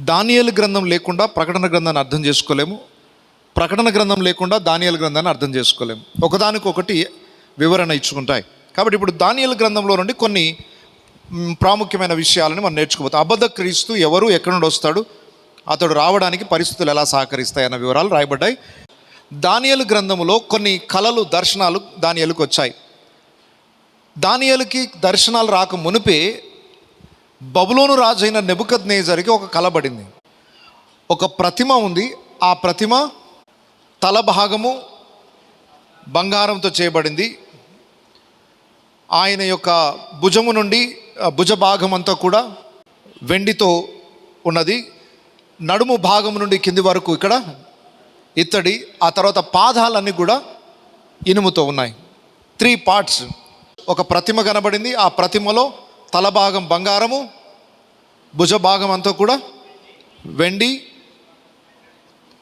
దానియేలు గ్రంథం లేకుండా ప్రకటన గ్రంథాన్ని అర్థం చేసుకోలేము. ప్రకటన గ్రంథం లేకుండా దానియేలు గ్రంథాన్ని అర్థం చేసుకోలేము. ఒకదానికొకటి వివరణ ఇచ్చుకుంటాయి. కాబట్టి ఇప్పుడు దానియేలు గ్రంథంలో నుండి కొన్ని ప్రాముఖ్యమైన విషయాలను మనం నేర్చుకోబోతాం. అబద్ధ క్రీస్తు ఎవరు ఎక్కడి నుండి వస్తాడు అతడు రావడానికి పరిస్థితులు ఎలా సహకరిస్తాయన్న వివరాలు రాయబడ్డాయి. దానియలు గ్రంథములో కొన్ని కళలు దర్శనాలు దానియలకు వచ్చాయి. దానియలకి దర్శనాలు రాక మునిపే బబులోను రాజు అయిన నెబుకద్ నేజర్కి ఒక కలబడింది ఒక ప్రతిమ ఉంది. ఆ ప్రతిమ తల భాగము బంగారంతో చేయబడింది. ఆయన యొక్క భుజము నుండి భుజ భాగం అంతా కూడా వెండితో ఉన్నది. నడుము భాగం నుండి కింది వరకు ఇక్కడ ఇత్తడి ఆ తర్వాత పాదాలన్నీ కూడా ఇనుముతో ఉన్నాయి. త్రీ పార్ట్స్ ఒక ప్రతిమ కనబడింది. ఆ ప్రతిమలో తల భాగం బంగారము భుజ భాగం అంతా కూడా వెండి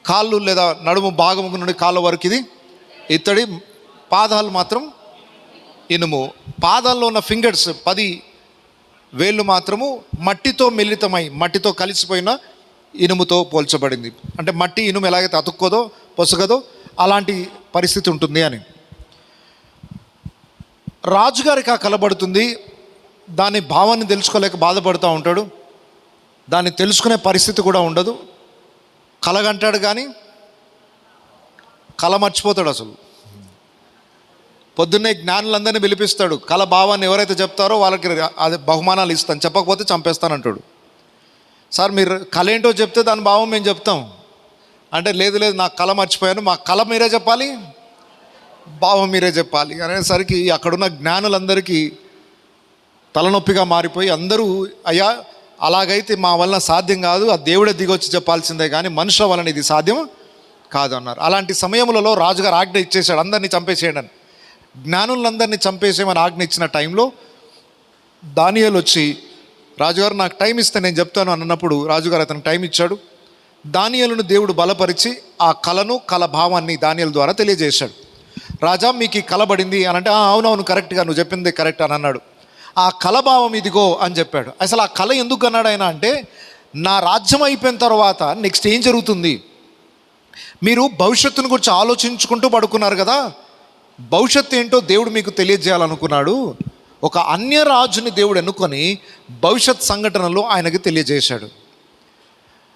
కాళ్ళు లేదా నడుము భాగం నుండి కాళ్ళ వరకు ఇది. ఇత్తడి పాదాలు మాత్రం ఇనుము. పాదాల్లో ఉన్న ఫింగర్స్ పది వేళ్ళు మాత్రము మట్టితో మిళితమై మట్టితో కలిసిపోయిన ఇనుముతో పోల్చబడింది. అంటే మట్టి ఇనుము ఎలాగైతే అతుక్కోదో పొసగదో అలాంటి పరిస్థితి ఉంటుంది అని. రాజుగారికి ఆ కలబడుతుంది. దాని భావాన్ని తెలుసుకోలేక బాధపడుతూ ఉంటాడు. దాన్ని తెలుసుకునే పరిస్థితి కూడా ఉండదు. కలగంటాడు కానీ కల మర్చిపోతాడు అసలు. పొద్దున్నే జ్ఞానులందరినీ పిలిపిస్తాడు. కళ భావాన్ని ఎవరైతే చెప్తారో వాళ్ళకి అది బహుమానాలు ఇస్తాను. చెప్పకపోతే చంపేస్తానంటాడు. సార్ మీరు కళ ఏంటో చెప్తే దాని భావం మేము చెప్తాం. అంటే లేదు లేదు నా కళ మర్చిపోయాను. మా కళ మీరే చెప్పాలి? భావం మీరే చెప్పాలి. అనేసరికి అక్కడున్న జ్ఞానులందరికీ తలనొప్పిగా మారిపోయి అందరూ అయ్యా అలాగైతే మా వలన సాధ్యం కాదు ఆ దేవుడే దిగొచ్చి చెప్పాల్సిందే కానీ మనుషుల వలన ఇది సాధ్యం కాదన్నారు. అలాంటి సమయములలో రాజుగారు ఆజ్ఞ ఇచ్చేసాడు అందరినీ చంపేసేయండి అని. జ్ఞానులందరినీ చంపేసేయమని ఆజ్ఞ ఇచ్చిన టైంలో దానియలు వచ్చి రాజుగారు నాకు టైం ఇస్తే నేను చెప్తాను అన్నప్పుడు రాజుగారు అతనికి టైం ఇచ్చాడు. దానియలను దేవుడు బలపరిచి ఆ కళను కళ భావాన్ని దానియల ద్వారా తెలియజేశాడు. రాజా మీకు ఈ కలబడింది అని అంటే అవునవును కరెక్ట్గా నువ్వు చెప్పింది కరెక్ట్ అని అన్నాడు. ఆ కళభావం ఇదిగో అని చెప్పాడు. అసలు ఆ కళ ఎందుకు అన్నాడు ఆయన అంటే నా రాజ్యం అయిపోయిన తర్వాత నెక్స్ట్ ఏం జరుగుతుంది? మీరు భవిష్యత్తును గురించి ఆలోచించుకుంటూ పడుకున్నారు కదా భవిష్యత్తు ఏంటో దేవుడు మీకు తెలియజేయాలనుకున్నాడు. ఒక అన్య రాజుని దేవుడు ఎన్నుకొని భవిష్యత్ సంఘటనలు ఆయనకి తెలియజేశాడు.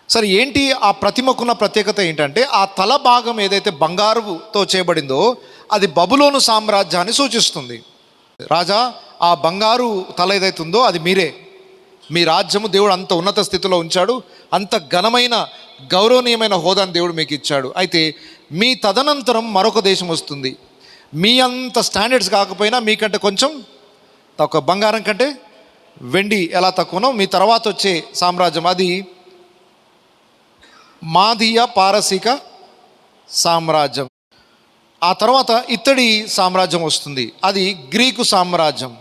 సరే ఏంటి ఆ ప్రతిమకున్న ప్రత్యేకత ఏంటంటే ఆ తల భాగం ఏదైతే బంగారుతో చేయబడిందో అది బబులోను సామ్రాజ్యాన్ని సూచిస్తుంది. రాజా ఆ బంగారు తల ఏదైతే ఉందో అది మీరే. మీ రాజ్యము దేవుడు అంత ఉన్నత స్థితిలో ఉంచాడు అంత ఘనమైన గౌరవనీయమైన హోదాను దేవుడు మీకు ఇచ్చాడు. అయితే మీ తదనంతరం మరొక దేశం వస్తుంది. మీ అంత స్టాండర్డ్స్ కాకపోయినా మీకంటే కొంచెం తక్కువ. బంగారం కంటే వెండి ఎలా తక్కువనో మీ తర్వాత వచ్చే సామ్రాజ్యం అది మాదీయ పారసీక సామ్రాజ్యం. ఆ తర్వాత ఇత్తడి సామ్రాజ్యం వస్తుంది. అది గ్రీకు సామ్రాజ్యం.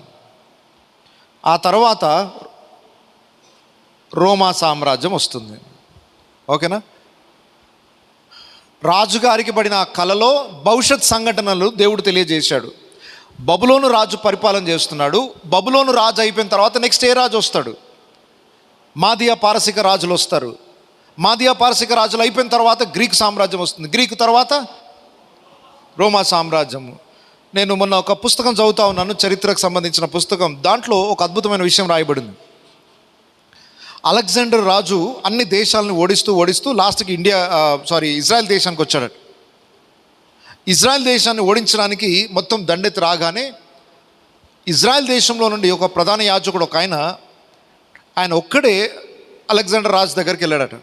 ఆ తర్వాత రోమా సామ్రాజ్యం వస్తుంది. ఓకేనా? రాజుగారికి పడిన ఆ కలలో భవిష్యత్ సంఘటనలు దేవుడు తెలియజేశాడు. బబులోను రాజు పరిపాలన చేస్తున్నాడు. బబులోను రాజు అయిపోయిన తర్వాత నెక్స్ట్ ఏ రాజు వస్తాడు? మాదియా పారసిక రాజులు వస్తారు. మాదియా పారసిక రాజులు అయిపోయిన తర్వాత గ్రీక్ సామ్రాజ్యం వస్తుంది. గ్రీకు తర్వాత రోమా సామ్రాజ్యము. నేను మొన్న ఒక పుస్తకం చదువుతా ఉన్నాను చరిత్రకు సంబంధించిన పుస్తకం. దాంట్లో ఒక అద్భుతమైన విషయం రాయబడింది. అలెగ్జాండర్ రాజు అన్ని దేశాలను ఓడిస్తూ ఓడిస్తూ లాస్ట్కి ఇండియా సారీ ఇజ్రాయెల్ దేశానికి వచ్చాడట. ఇజ్రాయెల్ దేశాన్ని ఓడించడానికి మొత్తం దండెత్తి రాగానే ఇజ్రాయెల్ దేశంలో నుండి ఒక ప్రధాన యాజకుడు ఒక ఆయన ఆయన ఒక్కడే అలెగ్జాండర్ రాజు దగ్గరికి వెళ్ళాడట.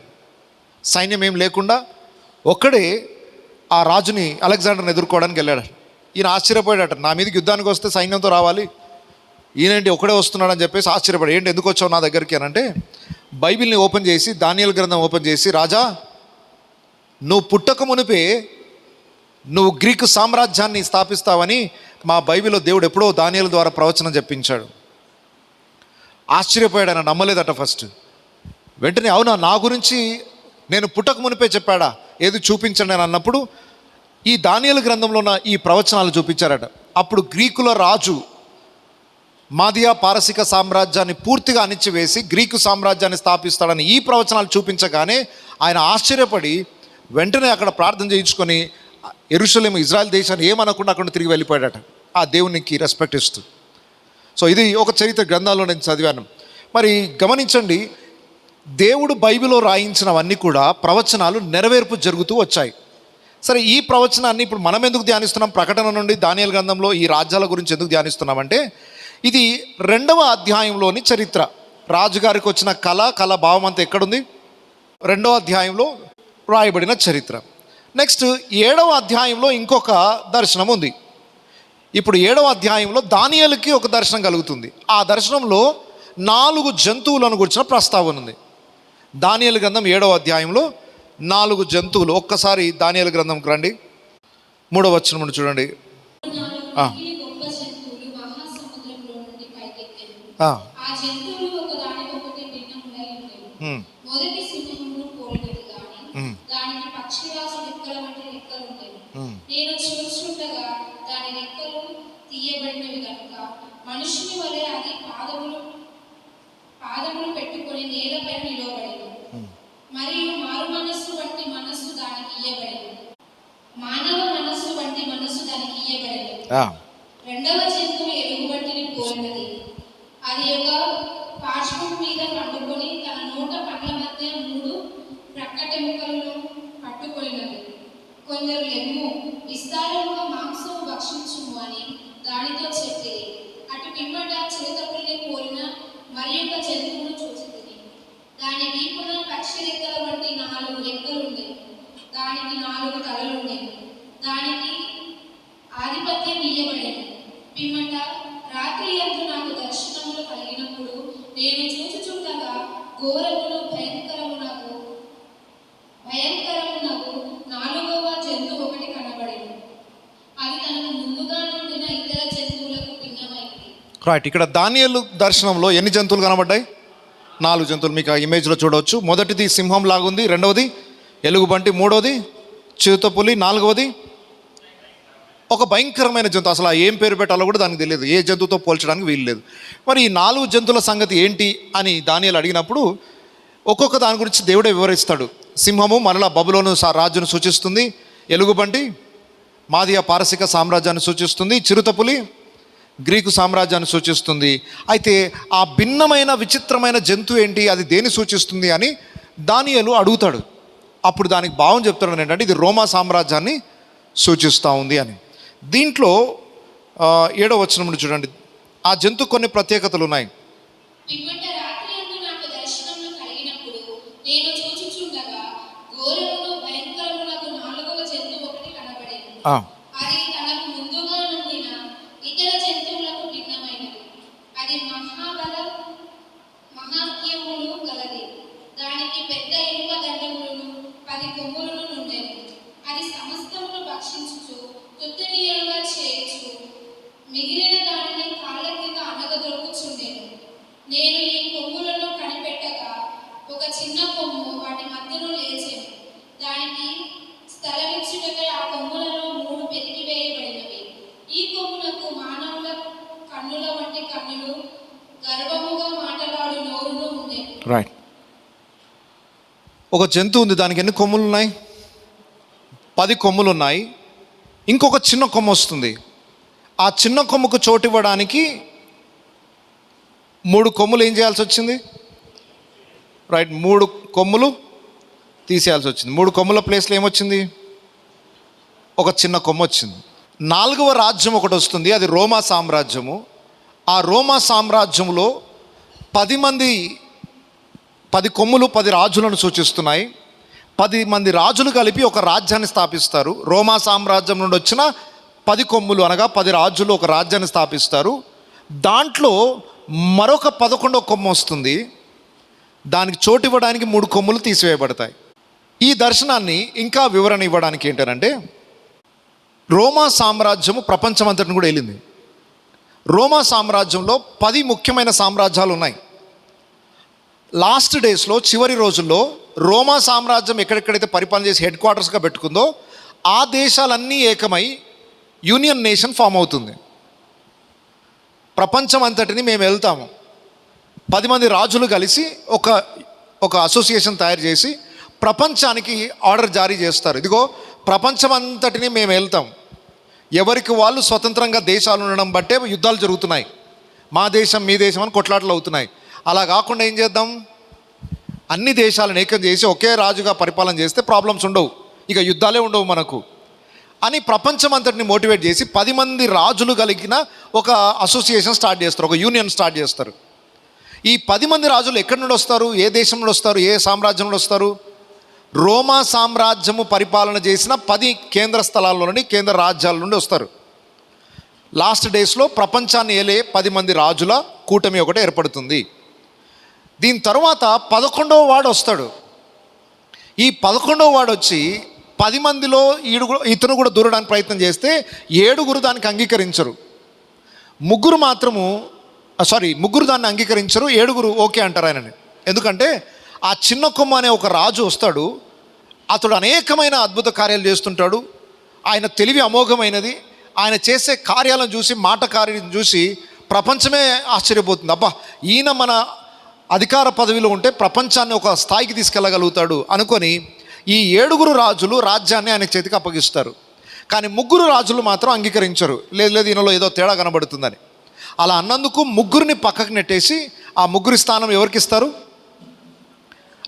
సైన్యం ఏం లేకుండా ఒక్కడే ఆ రాజుని అలెగ్జాండర్ని ఎదుర్కోవడానికి వెళ్ళాడు ఈయన ఆశ్చర్యపోయాడట నా మీదకి యుద్ధానికి వస్తే సైన్యంతో రావాలి. ఈయనేంటి ఒకడే వస్తున్నాడని చెప్పేసి ఆశ్చర్యపడి ఏంటి ఎందుకు వచ్చావు నా దగ్గరికి అని అంటే బైబిల్ని ఓపెన్ చేసి దానియల్ గ్రంథం ఓపెన్ చేసి రాజా నువ్వు పుట్టక మునిపే నువ్వు గ్రీకు సామ్రాజ్యాన్ని స్థాపిస్తావని మా బైబిల్లో దేవుడు ఎప్పుడో దానియల ద్వారా ప్రవచనం చెప్పించాడు. ఆశ్చర్యపోయాడు ఆయన నమ్మలేదట ఫస్ట్. వెంటనే అవునా నా గురించి నేను పుట్టక మునిపే చెప్పాడా? ఏది చూపించండి అని అన్నప్పుడు ఈ దానియల గ్రంథంలో ఉన్న ఈ ప్రవచనాలు చూపించారట. అప్పుడు గ్రీకుల రాజు మాదియా పారసిక సామ్రాజ్యాన్ని పూర్తిగా అణిచివేసి గ్రీకు సామ్రాజ్యాన్ని స్థాపిస్తాడని ఈ ప్రవచనాలు చూపించగానే ఆయన ఆశ్చర్యపడి వెంటనే అక్కడ ప్రార్థన చేయించుకొని ఎరుషలేం ఇజ్రాయెల్ దేశాన్ని ఏమనకుండా అక్కడ తిరిగి వెళ్ళిపోయాడట. ఆ దేవునికి రెస్పెక్ట్ ఇస్తూ. సో ఇది ఒక చరిత్ర గ్రంథాల్లో నేను చదివాను. మరి గమనించండి దేవుడు బైబిల్లో రాయించినవన్నీ కూడా ప్రవచనాలు నెరవేర్పు జరుగుతూ వచ్చాయి. సరే ఈ ప్రవచనాన్ని ఇప్పుడు మనం ఎందుకు ధ్యానిస్తున్నాం? ప్రకటన నుండి దానియల్ గ్రంథంలో ఈ రాజ్యాల గురించి ఎందుకు ధ్యానిస్తున్నామంటే ఇది రెండవ అధ్యాయంలోని చరిత్ర. రాజుగారికి వచ్చిన కళ కళ భావం అంతా ఎక్కడుంది? రెండవ అధ్యాయంలో రాయబడిన చరిత్ర. నెక్స్ట్ ఏడవ అధ్యాయంలో ఇంకొక దర్శనం ఉంది. ఇప్పుడు ఏడవ అధ్యాయంలో దానియలకి ఒక దర్శనం కలుగుతుంది. ఆ దర్శనంలో నాలుగు జంతువులను గురించిన ప్రస్తావన ఉంది. దానియలు గ్రంథం ఏడవ అధ్యాయంలో నాలుగు జంతువులు. ఒక్కసారి దానియలు గ్రంథంకి రండి. మూడవ వచనం నుండి చూడండి మొదటి సింహమును పోలినది గాని ఉమ్. దానికి పక్షిరాజు రెక్కల వంటి రెక్కలు ఉండేవి ఉమ్. నేను చూస్తుండగా దాని రెక్కలు తీయబడినవి కనుక మనుషుని వలె అది పాదములు పాదములు పెట్టుకొని నేలపై నిలవబడింది మరియు మారు మనస్సు వంటి మనస్సు దానికి ఇయ్యబడింది మానవ మనస్సు వంటి మనస్సు దానికి ఇయ్యబడింది ఆ, రెండవ జంతువు ఎలుగుబంటిని పోలినది అది ఒక పార్శ్వం మీద పండుకొని తన నోట పండ్ల మధ్య మూడు ప్రక్కటెముకలను పట్టుకొనినది. కొందరు లెమ్ము విస్తారముగా మాంసము భక్షించుము అని దానితో చెప్పి అటు పిమ్మట చిరుతపుల్ని పోలిన మరి యొక్క జంతువును చూసింది దాని వీపున పక్షి రెక్కల వంటి నాలుగు రెక్కలుండేవి. దానికి నాలుగు తలలుండేవి. దానికి ఆధిపత్యం ఇయ్యబడేది పిమ్మట రాత్రి అందు నాకు దర్శనములు కలిగినప్పుడు నేను చూచుచుండగా ఘోరమును భయంకరమునకు భయంకరమునకు నాలుగవ జంతువు ఒకటి కనబడింది. అది తనకు ముందుగా నుండిన ఇతర జంతువులకు భిన్నమైంది. రైట్ ఇక్కడ దానియలు దర్శనంలో ఎన్ని జంతువులు కనబడ్డాయి? నాలుగు జంతువులు. మీకు ఆ ఇమేజ్లో చూడవచ్చు. మొదటిది సింహం లాగుంది రెండవది ఎలుగుబంటి మూడవది చిరుతపులి నాలుగవది ఒక భయంకరమైన జంతువు అసలు ఏం పేరు పెట్టాలో కూడా దానికి తెలియదు. ఏ జంతువుతో పోల్చడానికి వీలు లేదు. మరి ఈ నాలుగు జంతువుల సంగతి ఏంటి అని దానియాలు అడిగినప్పుడు ఒక్కొక్క దాని గురించి దేవుడే వివరిస్తాడు. సింహము మరలా బబులోను సా- రాజును సూచిస్తుంది. ఎలుగుబంటి మాదియా పారసిక సామ్రాజ్యాన్ని సూచిస్తుంది. చిరుతపులి గ్రీకు సామ్రాజ్యాన్ని సూచిస్తుంది. అయితే ఆ భిన్నమైన విచిత్రమైన జంతువు ఏంటి అది దేని సూచిస్తుంది అని దానియలు అడుగుతాడు. అప్పుడు దానికి భావం చెప్తాడు ఏంటంటే ఇది రోమా సామ్రాజ్యాన్ని సూచిస్తూ ఉంది అని. దీంట్లో ఆ, ఏడో వచనం నుండి చూడండి. ఆ జంతు కొన్ని ప్రత్యేకతలు ఉన్నాయి. నేను చూచుచుండగా ఘోరమును భయంకరమునకు నాలుగవ జంతువు ఒకటి కనబడింది ఆ, అది తనకు ముందుగా నుండిన ఇతర జంతువులకు భిన్నమైనది అది మహాబల మహాత్యములు గలది దానికి పెద్ద ఇనుప దండములను పది కొమ్ములను నుండెను అది సమస్తమును భక్షించుచు తుత్తునీయులుగా చేయుచు మిగిలిన దానిని కాళ్ళ కింద అనగదొరుకుచుండెను నేను ఈ కొమ్ములను కనిపెట్టగా ఒక చిన్న కొమ్ము వాటి మధ్యలో లేచెను దానికి స్థలమిచ్చుటకై ఆ కొమ్ములలో మూడు పెరిగివేయబడినవి ఈ కొమ్మునకు మానవుల కన్నుల వంటి కన్నులు గర్వముగా మాటలాడు నోరును ఉండేవి రైట్ ఒక జంతువు ఉంది దానికి ఎన్ని కొమ్ములు ఉన్నాయి? పది కొమ్ములు ఉన్నాయి. ఇంకొక చిన్న కొమ్మ వస్తుంది. ఆ చిన్న కొమ్ముకు చోటు ఇవ్వడానికి మూడు కొమ్ములు ఏం చేయాల్సి వచ్చింది? రైట్ మూడు కొమ్ములు తీసేయాల్సి వచ్చింది. మూడు కొమ్ముల ప్లేస్లో ఏమొచ్చింది ఒక చిన్న కొమ్మ వచ్చింది. నాలుగవ రాజ్యం ఒకటి వస్తుంది అది రోమా సామ్రాజ్యము. ఆ రోమా సామ్రాజ్యంలో పది మంది పది కొమ్ములు పది రాజులను సూచిస్తున్నాయి. పది మంది రాజులు కలిపి ఒక రాజ్యాన్ని స్థాపిస్తారు. రోమా సామ్రాజ్యం నుండి వచ్చిన పది కొమ్ములు అనగా పది రాజులు ఒక రాజ్యాన్ని స్థాపిస్తారు. దాంట్లో మరొక పదకొండవ కొమ్మ వస్తుంది. దానికి చోటు ఇవ్వడానికి మూడు కొమ్ములు తీసివేయబడతాయి. ఈ దర్శనాన్ని ఇంకా వివరణ ఇవ్వడానికి ఏంటంటే రోమా సామ్రాజ్యము ప్రపంచమంతటిని కూడా వెళ్ళింది రోమా సామ్రాజ్యంలో పది ముఖ్యమైన సామ్రాజ్యాలు ఉన్నాయి. లాస్ట్ డేస్లో చివరి రోజుల్లో రోమా సామ్రాజ్యం ఎక్కడెక్కడైతే పరిపాలన చేసి హెడ్ క్వార్టర్స్గా పెట్టుకుందో ఆ దేశాలన్నీ ఏకమై యూనియన్ నేషన్ ఫామ్ అవుతుంది. ప్రపంచం అంతటిని మేము వెళ్తాము. పది మంది రాజులు కలిసి ఒక ఒక అసోసియేషన్ తయారు చేసి ప్రపంచానికి ఆర్డర్ జారీ చేస్తారు. ఇదిగో ప్రపంచం అంతటిని మేము వెళ్తాం ఎవరికి వాళ్ళు స్వతంత్రంగా దేశాలు ఉండడం బట్టే యుద్ధాలు జరుగుతున్నాయి. మా దేశం మీ దేశం అని కొట్లాటలు అవుతున్నాయి. అలా కాకుండా ఏం చేద్దాం? అన్ని దేశాలను ఏకం చేసి ఒకే రాజుగా పరిపాలన చేస్తే ప్రాబ్లమ్స్ ఉండవు. ఇక యుద్ధాలే ఉండవు మనకు. అని ప్రపంచం అంతటిని మోటివేట్ చేసి పది మంది రాజులు కలిగిన ఒక అసోసియేషన్ స్టార్ట్ చేస్తారు. ఒక యూనియన్ స్టార్ట్ చేస్తారు. ఈ పది మంది రాజులు ఎక్కడి నుండి వస్తారు? ఏ దేశం నుండి వస్తారు? ఏ సామ్రాజ్యం నుండి వస్తారు? రోమా సామ్రాజ్యము పరిపాలన చేసిన పది కేంద్ర స్థలాల్లో నుండి కేంద్ర రాజ్యాల నుండి వస్తారు. లాస్ట్ డేస్లో ప్రపంచాన్ని ఏలే పది మంది రాజుల కూటమి ఒకటి ఏర్పడుతుంది. దీని తర్వాత పదకొండవ వాడు వస్తాడు. ఈ పదకొండవ వాడు వచ్చి పది మందిలో ఈడు ఇతను కూడా దూరడానికి ప్రయత్నం చేస్తే ఏడుగురు దానికి అంగీకరించరు. ముగ్గురు మాత్రము సారీ ముగ్గురు దాన్ని అంగీకరించరు ఏడుగురు ఓకే అంటారు ఆయనని. ఎందుకంటే ఆ చిన్న కొమ్మ అనే ఒక రాజు వస్తాడు అతడు అనేకమైన అద్భుత కార్యాలు చేస్తుంటాడు ఆయన తెలివి అమోఘమైనది ఆయన చేసే కార్యాలను చూసి మాట కార్యం చూసి ప్రపంచమే ఆశ్చర్యపోతుంది. అబ్బా ఈయన మన అధికార పదవిలో ఉంటే ప్రపంచాన్ని ఒక స్థాయికి తీసుకెళ్ళగలుగుతాడు అనుకొని ఈ ఏడుగురు రాజులు రాజ్యాన్ని ఆయన చేతికి అప్పగిస్తారు. కానీ ముగ్గురు రాజులు మాత్రం అంగీకరించరు. లేదు లేదు ఈయనలో ఏదో తేడా కనబడుతుందని. అలా అన్నందుకు ముగ్గురిని పక్కకు నెట్టేసి ఆ ముగ్గురి స్థానం ఎవరికి ఇస్తారు?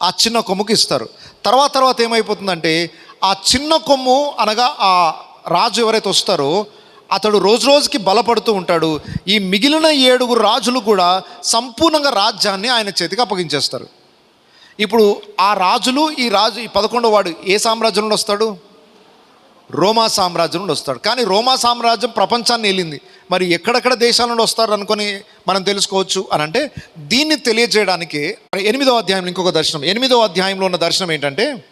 ఆ చిన్న కొమ్ముకి ఇస్తారు. తర్వాత తర్వాత ఏమైపోతుందంటే ఆ చిన్న కొమ్ము అనగా ఆ రాజు ఎవరైతే వస్తారో అతడు రోజు రోజుకి బలపడుతూ ఉంటాడు. ఈ మిగిలిన ఏడుగురు రాజులు కూడా సంపూర్ణంగా రాజ్యాన్ని ఆయన చేతికి అప్పగించేస్తారు. ఇప్పుడు ఆ రాజులు ఈ రాజు ఈ పదకొండో వాడు ఏ సామ్రాజ్యం నుండి వస్తాడు? రోమా సామ్రాజ్యం నుండి వస్తాడు. కానీ రోమా సామ్రాజ్యం ప్రపంచాన్ని వెళ్ళింది మరి ఎక్కడెక్కడ దేశాల నుండి వస్తారు అనుకొని మనం తెలుసుకోవచ్చు అని అంటే దీన్ని తెలియజేయడానికి ఎనిమిదో అధ్యాయంలో ఇంకొక దర్శనం. ఎనిమిదో అధ్యాయంలో ఉన్న దర్శనం ఏంటంటే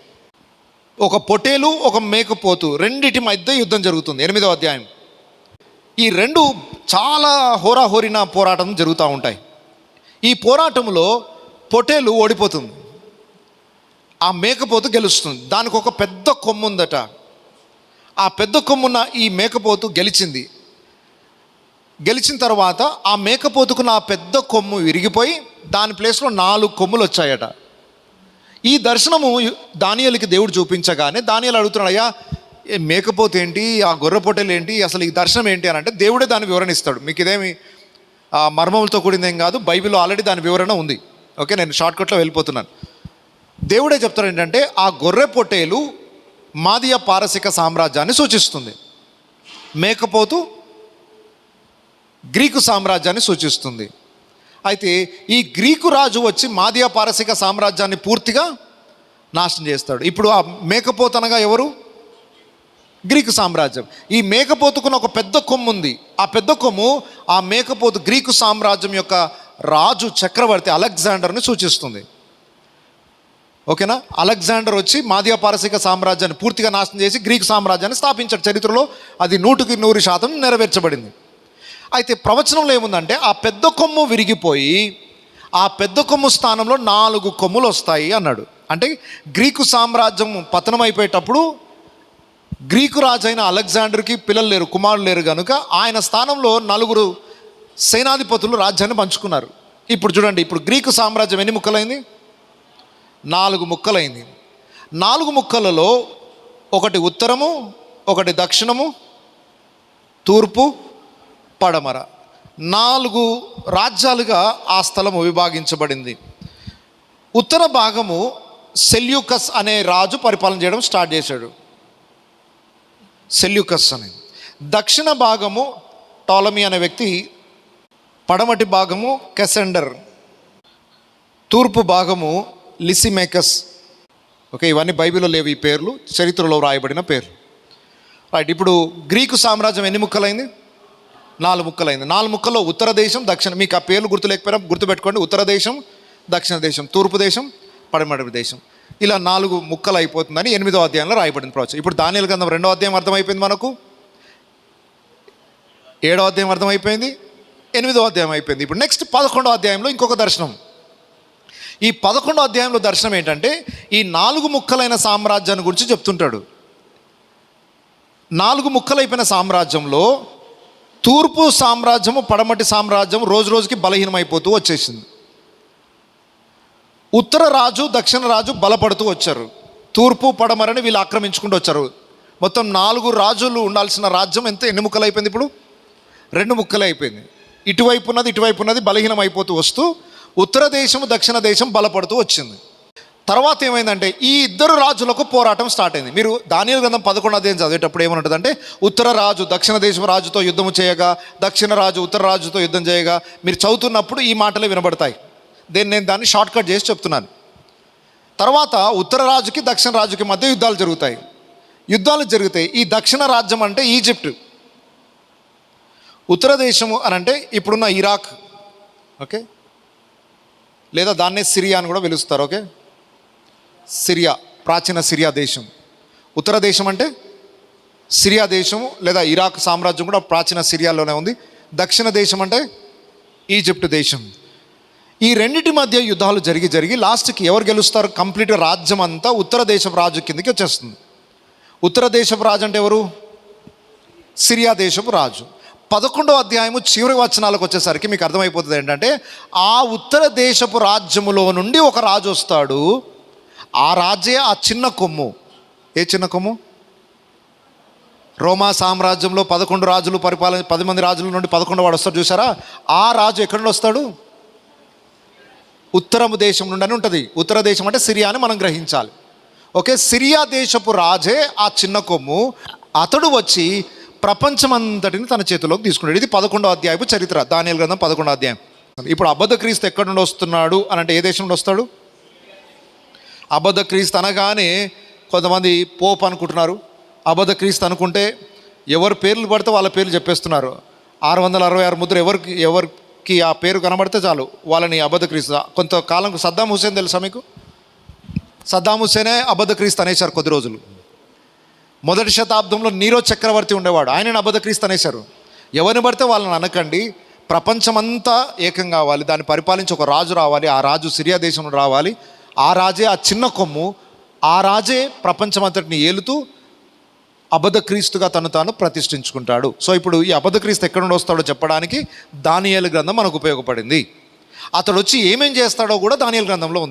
ఒక పొటేలు ఒక మేకపోతు రెండిటి మధ్య యుద్ధం జరుగుతుంది. ఎనిమిదో అధ్యాయం. ఈ రెండు చాలా హోరాహోరిన పోరాటం జరుగుతూ ఉంటాయి. ఈ పోరాటంలో పొటేలు ఓడిపోతుంది. ఆ మేకపోతు గెలుస్తుంది. దానికి ఒక పెద్ద కొమ్ము ఉందట ఆ పెద్ద కొమ్మున్న ఈ మేకపోతు గెలిచింది. గెలిచిన తర్వాత ఆ మేకపోతుకున్న ఆ పెద్ద కొమ్ము విరిగిపోయి దాని ప్లేస్లో నాలుగు కొమ్ములు వచ్చాయట ఈ దర్శనము దానియలకి దేవుడు చూపించగానే దానియలు అడుగుతున్నాడు అయ్యా మేకపోతే ఏంటి? ఆ గొర్రె పొట్టెలు ఏంటి? అసలు ఈ దర్శనం ఏంటి అని అంటే దేవుడే దాని వివరణ ఇస్తాడు. మీకు ఇదేమి ఆ కూడిన ఏం కాదు. బైబిల్లో ఆల్రెడీ దాని వివరణ ఉంది. ఓకే నేను షార్ట్కట్లో వెళ్ళిపోతున్నాను. దేవుడే చెప్తాడు ఏంటంటే ఆ గొర్రె పొట్టేలు మాదియ పారసిక సామ్రాజ్యాన్ని సూచిస్తుంది. మేకపోతు గ్రీకు సామ్రాజ్యాన్ని సూచిస్తుంది. అయితే ఈ గ్రీకు రాజు వచ్చి మాదియ పారసిక సామ్రాజ్యాన్ని పూర్తిగా నాశనం చేస్తాడు. ఇప్పుడు ఆ మేకపోతనగా ఎవరు? గ్రీకు సామ్రాజ్యం. ఈ మేకపోతుకున్న ఒక పెద్ద కొమ్ము ఉంది ఆ పెద్ద కొమ్ము ఆ మేకపోతు గ్రీకు సామ్రాజ్యం యొక్క రాజు చక్రవర్తి అలెగ్జాండర్ని సూచిస్తుంది. ఓకేనా? అలెగ్జాండర్ వచ్చి మాదియ పారసిక సామ్రాజ్యాన్ని పూర్తిగా నాశనం చేసి గ్రీకు సామ్రాజ్యాన్ని స్థాపించాడు. చరిత్రలో అది నూటికి నూరు శాతం నెరవేర్చబడింది. అయితే ప్రవచనంలో ఏముందంటే ఆ పెద్ద కొమ్ము విరిగిపోయి ఆ పెద్ద కొమ్ము స్థానంలో నాలుగు కొమ్ములు వస్తాయి అన్నాడు. అంటే గ్రీకు సామ్రాజ్యం పతనం అయిపోయేటప్పుడు గ్రీకు రాజైన అలెగ్జాండర్కి పిల్లలు లేరు కుమారులు లేరు కనుక ఆయన స్థానంలో నలుగురు సేనాధిపతులు రాజ్యాన్ని పంచుకున్నారు. ఇప్పుడు చూడండి ఇప్పుడు గ్రీకు సామ్రాజ్యం ఎన్ని ముక్కలైంది? నాలుగు ముక్కలైంది. నాలుగు ముక్కలలో ఒకటి ఉత్తరము ఒకటి దక్షిణము తూర్పు పడమర. నాలుగు రాజ్యాలుగా ఆ స్థలము విభాగించబడింది. ఉత్తర భాగము సెల్యూకస్ అనే రాజు పరిపాలన చేయడం స్టార్ట్ చేశాడు. సెల్యూకస్ అని దక్షిణ భాగము టాలమీ అనే వ్యక్తి పడమటి భాగము కెసెండర్ తూర్పు భాగము లిసిమేకస్. ఓకే ఇవన్నీ బైబిల్లో లేవు ఈ పేర్లు చరిత్రలో వ్రాయబడిన పేర్లు. రైట్ ఇప్పుడు గ్రీకు సామ్రాజ్యం ఎన్ని ముక్కలైంది? నాలుగు ముక్కలైంది. నాలుగు ముక్కల్లో ఉత్తర దేశం దక్షిణ మీకు ఆ పేర్లు గుర్తు లేకపోయినా గుర్తుపెట్టుకోండి. ఉత్తర దేశం దక్షిణ దేశం తూర్పు దేశం పడమటి దేశం. ఇలా నాలుగు ముక్కలు అయిపోతుందని ఎనిమిదో అధ్యాయంలో రాయబడింది ప్రవచనం. ఇప్పుడు దానియలు గ్రంథం రెండో అధ్యాయం అర్థమైపోయింది మనకు? ఏడో అధ్యాయం అర్థమైపోయింది? ఎనిమిదో అధ్యాయం అయిపోయింది. ఇప్పుడు నెక్స్ట్ పదకొండో అధ్యాయంలో ఇంకొక దర్శనం. ఈ పదకొండో అధ్యాయంలో దర్శనం ఏంటంటే ఈ నాలుగు ముక్కలైన సామ్రాజ్యాన్ని గురించి చెప్తుంటాడు. నాలుగు ముక్కలైపోయిన సామ్రాజ్యంలో తూర్పు సామ్రాజ్యము పడమటి సామ్రాజ్యం రోజు రోజుకి బలహీనమైపోతూ వచ్చేసింది. ఉత్తర రాజు దక్షిణ రాజు బలపడుతూ వచ్చారు. తూర్పు పడమరని వీళ్ళు ఆక్రమించుకుంటూ వచ్చారు. మొత్తం నాలుగు రాజులు ఉండాల్సిన రాజ్యం ఎంత? ఎన్ని ముక్కలు అయిపోయింది ఇప్పుడు? రెండు ముక్కలు అయిపోయింది ఇటువైపు ఉన్నది ఇటువైపు ఉన్నది బలహీనం అయిపోతూ వస్తూ ఉత్తర దేశం దక్షిణ దేశం బలపడుతూ వచ్చింది. తర్వాత ఏమైందంటే ఈ ఇద్దరు రాజులకు పోరాటం స్టార్ట్ అయింది. మీరు దానియలు గ్రంథం పదకొండు అధ్యాయం చదివేటప్పుడు ఏమంటుందంటే ఉత్తర రాజు దక్షిణ దేశం రాజుతో యుద్ధం చేయగా దక్షిణ రాజు ఉత్తర రాజుతో యుద్ధం చేయగా మీరు చదువుతున్నప్పుడు ఈ మాటలే వినబడతాయి. దీన్ని నేను దాన్ని షార్ట్ కట్ చేసి చెప్తున్నాను. తర్వాత ఉత్తర రాజుకి దక్షిణ రాజుకి మధ్య యుద్ధాలు జరుగుతాయి. యుద్ధాలు జరుగుతాయి. ఈ దక్షిణ రాజ్యం అంటే ఈజిప్ట్. ఉత్తర దేశము అని అంటే ఇప్పుడున్న ఇరాక్. ఓకే? లేదా దాన్నే సిరియా అని కూడా పిలుస్తారు. ఓకే? సిరియా ప్రాచీన సిరియా దేశం. ఉత్తర దేశం అంటే సిరియా దేశము లేదా ఇరాక్ సామ్రాజ్యం కూడా ప్రాచీన సిరియాలోనే ఉంది. దక్షిణ దేశం అంటే ఈజిప్ట్ దేశం. ఈ రెండింటి మధ్య యుద్ధాలు జరిగి జరిగి లాస్ట్కి ఎవరు గెలుస్తారు? కంప్లీట్ రాజ్యం అంతా ఉత్తర దేశపు రాజు కిందకి వచ్చేస్తుంది. ఉత్తర దేశపు రాజు అంటే ఎవరు? సిరియా దేశపు రాజు. పదకొండో అధ్యాయము చివరి వచనాలకు వచ్చేసరికి మీకు అర్థమైపోతుంది ఏంటంటే ఆ ఉత్తర దేశపు రాజ్యములో నుండి ఒక రాజు వస్తాడు. ఆ రాజే ఆ చిన్న కొమ్ము. ఏ చిన్న కొమ్ము? రోమా సామ్రాజ్యంలో పదకొండు రాజులు పరిపాలన పది మంది రాజుల నుండి పదకొండు వాడు వస్తాడు చూసారా ఆ రాజు ఎక్కడి నుండి వస్తాడు? ఉత్తరము దేశం నుండి అని ఉంటుంది. ఉత్తర దేశం అంటే సిరియా అని మనం గ్రహించాలి. ఓకే సిరియా దేశపు రాజే ఆ చిన్న కొమ్ము. అతడు వచ్చి ప్రపంచమంతటిని తన చేతిలోకి తీసుకున్నాడు. ఇది పదకొండో అధ్యాయపు చరిత్ర. దానియల్ గ్రంథం పదకొండో అధ్యాయం. ఇప్పుడు అబద్ధ క్రీస్తు ఎక్కడి నుండి వస్తున్నాడు అని అంటే ఏ దేశం నుండి వస్తాడు? అబద్ధ క్రీస్తు అనగానే కొంతమంది పోప్ అనుకుంటున్నారు. అబద్ధ క్రీస్తు అనుకుంటే ఎవరి పేర్లు పడితే వాళ్ళ పేర్లు చెప్పేస్తున్నారు. ఆరు వందల అరవై ఆరు ముద్ర ఎవరికి కి ఆ పేరు కనబడితే చాలు. వాళ్ళని అబద్ధక్రీస్తు కొంతకాలం సద్దాం హుసేన్ తెలుసా మీకు? సద్దాం హుసేనే అబద్ధక్రీస్తు అనేశారు కొద్ది రోజులు. మొదటి శతాబ్దంలో నీరో చక్రవర్తి ఉండేవాడు. ఆయనను అబద్ధక్రీస్తు అనేశారు. ఎవరిని పడితే వాళ్ళని అనకండి. ప్రపంచమంతా ఏకం కావాలి. దాన్ని పరిపాలించి ఒక రాజు రావాలి. ఆ రాజు సిరియా దేశం రావాలి. ఆ రాజే ఆ చిన్న కొమ్ము. ఆ రాజే ప్రపంచమంతటిని ఏలుతూ అబద్ధ క్రీస్తుగా తను తాను ప్రతిష్ఠించుకుంటాడు. సో ఇప్పుడు ఈ అబద్ధ క్రీస్తు ఎక్కడ నుండి వస్తాడో చెప్పడానికి దానియాల గ్రంథం మనకు ఉపయోగపడింది. అతడు వచ్చి ఏమేం చేస్తాడో కూడా దానియాల గ్రంథంలో ఉంది.